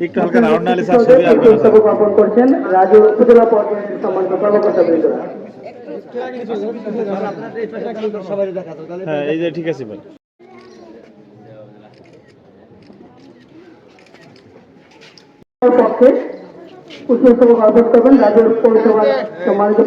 একটু হালকা রাউন্ড নালে স্যার উপস্থাপন করছেন রাজু উপজেলা পর্যায়ের সম্মানিত কর্মকর্তা বৃন্দরা হ্যাঁ এই যে ঠিক আছে ভাই। পক্ষে পুষ্পস্তবক অর্পণ করবেন রাজু পৌরসভার সম্মানিত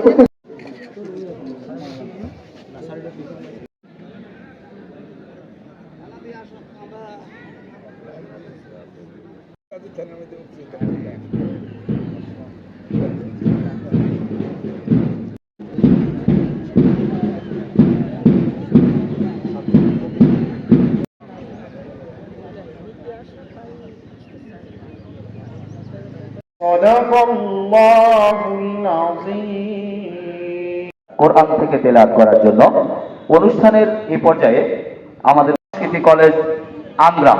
কোরআন থেকে করার জন্য অনুষ্ঠানের এই পর্যায়ে আমাদের সংস্কৃতি কলেজ আন্দ্রা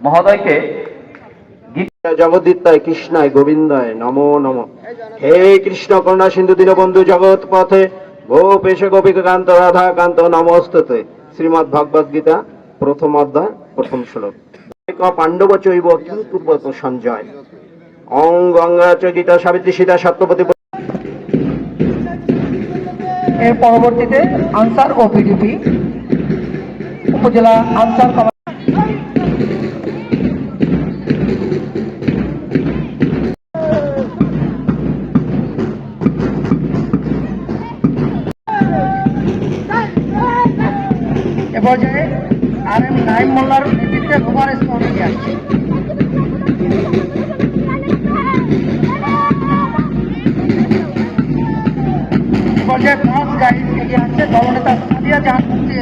মহোদয়কে কৃষ্ণায় গোবিন্দায় নমো হে কৃষ্ণ করুণা সিন্ধু দীনবন্ধু জগৎ পথে গোপেশ গোপিকান্ত রাধা কান্ত নমস্ততে। শ্রীমৎ ভগবদ গীতা, প্রথম অধ্যায়, প্রথম শ্লোক। পাণ্ডব চৈব কিং সঞ্জয়। অং গঙ্গা চ সাবিত্রী সীতা সত্যপতি এর পরবর্তীতে আনসার ও পিডিপি উপজেলা আনসার এ পর্যায়ে আর এম নাইম মোল্লার নেতৃত্বে স্তর এগিয়ে আসছে। এ পর্যায়ে পাঁচ গাড়ি এগিয়ে আসছে দলনেতা সাদিয়া জাহান মুফতি